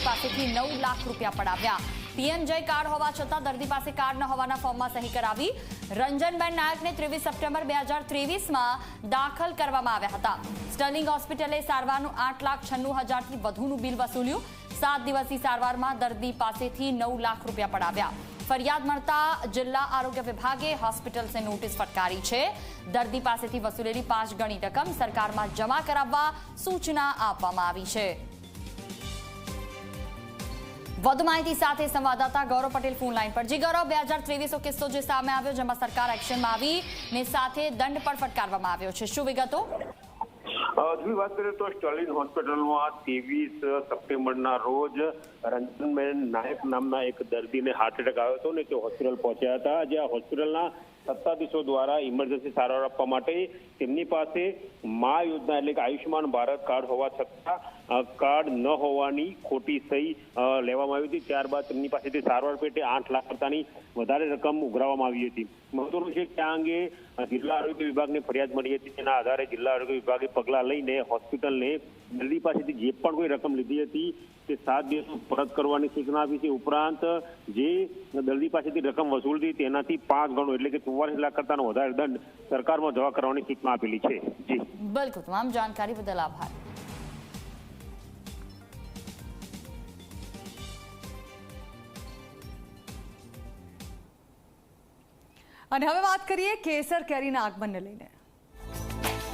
દર્દી પાસેથી નવ લાખ રૂપિયા પડાવ્યા. પીએમ જય કાર્ડ હોવા છતાં દર્દી પાસે કાર્ડ ન હોવાના ફોર્મમાં સહી કરાવી રંજનબેન નાયકને ત્રેવીસ સપ્ટેમ્બર બે હજાર ત્રેવીસમાં દાખલ કરવામાં આવ્યા હતા. સ્ટર્લિંગ હોસ્પિટલે સારવારનું આઠ લાખ છન્નું હજારથી વધુનું બિલ વસૂલ્યું. સાત દિવસની સારવારમાં દર્દી પાસેથી નવ લાખ રૂપિયા પડાવ્યા. ફરિયાદ મળતા જિલ્લા આરોગ્ય વિભાગે હોસ્પિટલ્સે નોટિસ ફટકારી છે. દર્દી પાસેથી વસૂલેલી પાંચ ગણી રકમ સરકારમાં જમા કરાવવા સૂચના આપવામાં આવી છે. વધુ માહિતી સાથે સંવાદદાતા ગૌરવ પટેલ ફોન લાઈન પર. જી ગૌરવ, બે હજાર ત્રેવીસો કિસ્સો જે સામે આવ્યો, જેમાં સરકાર એક્શનમાં આવી ને સાથે દંડ પણ ફટકારવામાં આવ્યો છે. શું વિગતો? હજુ વાત કરીએ તો સ્ટર્લિન હોસ્પિટલમાં ત્રેવીસ સપ્ટેમ્બરના રોજ રંજનબેન નાયક નામના એક દર્દીને હાર્ટ એટેક આવ્યો હતો ને તે હોસ્પિટલ પહોંચ્યા હતા. જે આ હોસ્પિટલના સત્તાધીશો દ્વારા ઇમરજન્સી સારવાર આપવા માટે તેમની પાસે મા યોજના એટલે કે આયુષ્યમાન ભારત કાર્ડ હોવા છતાં કાર્ડ ન હોવાની ખોટી સહી લેવામાં આવી હતી. ત્યારબાદ તેમની પાસેથી સારવાર પેટે આઠ લાખ કરતાની વધારે રકમ ઉઘરાવવામાં આવી હતી. મહત્વનું છે કે આ અંગે જિલ્લા આરોગ્ય વિભાગને ફરિયાદ મળી હતી. તેના આધારે જિલ્લા આરોગ્ય વિભાગે પગલાં લઈને હોસ્પિટલને દર્દી પાસેથી જે પણ કોઈ રકમ લીધી હતી તે સાત દિવસ પરત કરવાની સૂચના આપી છે. ઉપરાંત જે દર્દી પાસેથી રકમ વસૂલતી તેનાથી પાંચ ગણો એટલે કે ચુમ્માલીસ લાખ કરતાનો વધારે દંડ સરકારમાં જવા કરવાની સૂચના આપેલી છે. જી. બિલકુલ, તમામ જાણકારી બદલ આભાર. અને હવે વાત કરીએ કેસર કેરીના આગમનને લઈને.